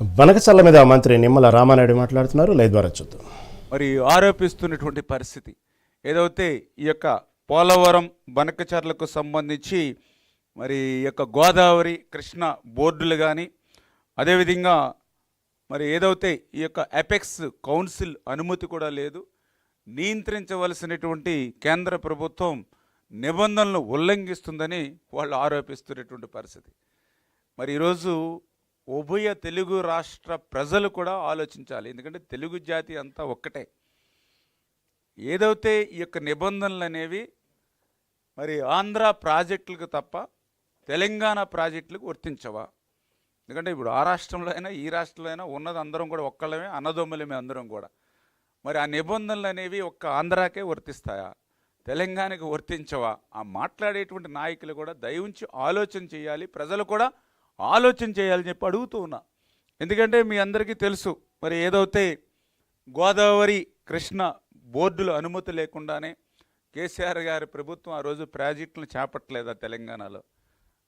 బనకచల్ల మీద మంత్రి నిమ్మల రామానాయుడు మాట్లాడుతున్నారు. లైవ్ ద్వారా చూద్దాం. మరి ఆరోపిస్తున్నటువంటి పరిస్థితి ఏదైతే ఈ యొక్క పోలవరం బనకచర్లకు సంబంధించి మరి ఈ యొక్క గోదావరి కృష్ణ బోర్డులు కానీ అదేవిధంగా మరి ఏదైతే ఈ యొక్క ఎపెక్స్ కౌన్సిల్ అనుమతి కూడా లేదు నియంత్రించవలసినటువంటి కేంద్ర ప్రభుత్వం నిబంధనలను ఉల్లంఘిస్తుందని వాళ్ళు ఆరోపిస్తున్నటువంటి పరిస్థితి. మరి ఈరోజు ఉభయ తెలుగు రాష్ట్ర ప్రజలు కూడా ఆలోచించాలి. ఎందుకంటే తెలుగు జాతి అంతా ఒక్కటే. ఏదైతే ఈ యొక్క నిబంధనలు అనేవి మరి ఆంధ్ర ప్రాజెక్టులకు తప్ప తెలంగాణ ప్రాజెక్టులకు వర్తించవా? ఎందుకంటే ఇప్పుడు ఆ రాష్ట్రంలో అయినా ఈ రాష్ట్రంలో అయినా ఉన్నది అందరం కూడా ఒక్కళ్ళమే అన్నదమ్ములమే అందరం కూడా. మరి ఆ నిబంధనలు అనేవి ఒక్క ఆంధ్రాకే వర్తిస్తాయా? తెలంగాణకి వర్తించవా? ఆ మాట్లాడేటువంటి నాయకులు కూడా దయవుంచి ఆలోచన చేయాలి. ప్రజలు కూడా ఆలోచన చేయాలని చెప్పి అడుగుతూ ఉన్నా. ఎందుకంటే మీ అందరికీ తెలుసు మరి ఏదైతే గోదావరి కృష్ణ బోర్డుల అనుమతి లేకుండానే కేసీఆర్ గారి ప్రభుత్వం ఆ రోజు ప్రాజెక్టులు ఆ తెలంగాణలో?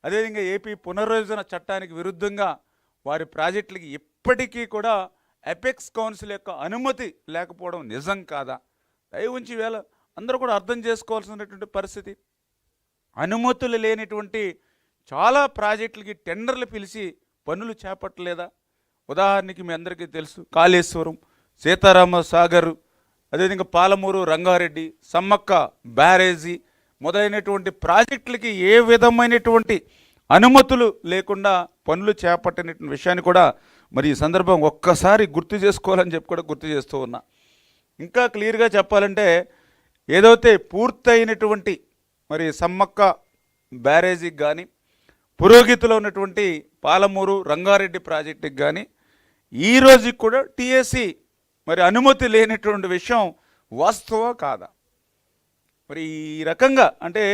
అదేవిధంగా ఏపీ పునర్విభజన చట్టానికి విరుద్ధంగా వారి ప్రాజెక్టులకి ఇప్పటికీ కూడా ఎపెక్స్ కౌన్సిల్ యొక్క అనుమతి లేకపోవడం నిజం కాదా? దయ ఉంచి వేళ అందరూ కూడా అర్థం చేసుకోవాల్సినటువంటి పరిస్థితి. అనుమతులు లేనిటువంటి చాలా ప్రాజెక్టులకి టెండర్లు పిలిచి పనులు చేపట్టలేదా? ఉదాహరణకి మీ అందరికీ తెలుసు కాళేశ్వరం సీతారామ సాగర్ అదేవిధంగా పాలమూరు రంగారెడ్డి సమ్మక్క బ్యారేజీ మొదలైనటువంటి ప్రాజెక్టులకి ఏ విధమైనటువంటి అనుమతులు లేకుండా పనులు చేపట్టిన విషయాన్ని కూడా మరి ఈ సందర్భం ఒక్కసారి గుర్తు చేసుకోవాలని చెప్పి కూడా గుర్తు చేస్తూ ఉన్నా. ఇంకా క్లియర్గా చెప్పాలంటే ఏదైతే పూర్తయినటువంటి మరి సమ్మక్క బ్యారేజీకి కానీ పురోగతిలో ఉన్నటువంటి పాలమూరు రంగారెడ్డి ప్రాజెక్టుకి కానీ ఈ రోజుకి కూడా టీఎస్సి మరి అనుమతి లేనటువంటి విషయం వాస్తవ కాదా? మరి ఈ రకంగా అంటే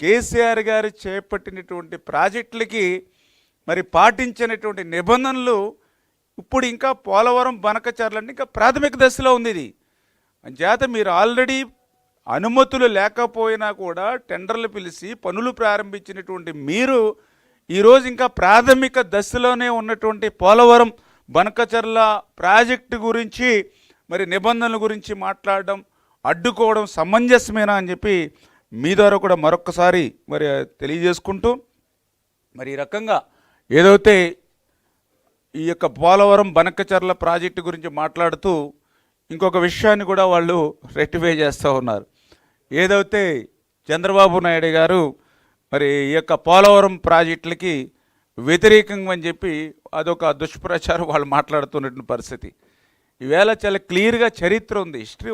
కేసీఆర్ గారు చేపట్టినటువంటి ప్రాజెక్టులకి మరి పాటించినటువంటి నిబంధనలు ఇప్పుడు ఇంకా పోలవరం బనకచర్లంటే ఇంకా ప్రాథమిక దశలో ఉంది ఇది. అంచేత మీరు ఆల్రెడీ అనుమతులు లేకపోయినా కూడా టెండర్లు పిలిచి పనులు ప్రారంభించినటువంటి మీరు ఈరోజు ఇంకా ప్రాథమిక దశలోనే ఉన్నటువంటి పోలవరం బనకచర్ల ప్రాజెక్టు గురించి మరి నిబంధనల గురించి మాట్లాడడం అడ్డుకోవడం సమంజసమేనా అని చెప్పి మీ ద్వారా కూడా మరొక్కసారి మరి తెలియజేసుకుంటూ మరి ఈ రకంగా ఏదైతే ఈ యొక్క పోలవరం బనకచర్ల ప్రాజెక్టు గురించి మాట్లాడుతూ ఇంకొక విషయాన్ని కూడా వాళ్ళు రెక్టిఫై చేస్తూ ఉన్నారు. ఏదైతే చంద్రబాబు నాయుడు గారు మరి ఈ యొక్క పోలవరం ప్రాజెక్టులకి వ్యతిరేకంగా అని చెప్పి అదొక దుష్ప్రచారం వాళ్ళు మాట్లాడుతున్నటువంటి పరిస్థితి. ఈవేళ చాలా క్లియర్గా చరిత్ర ఉంది హిస్టరీ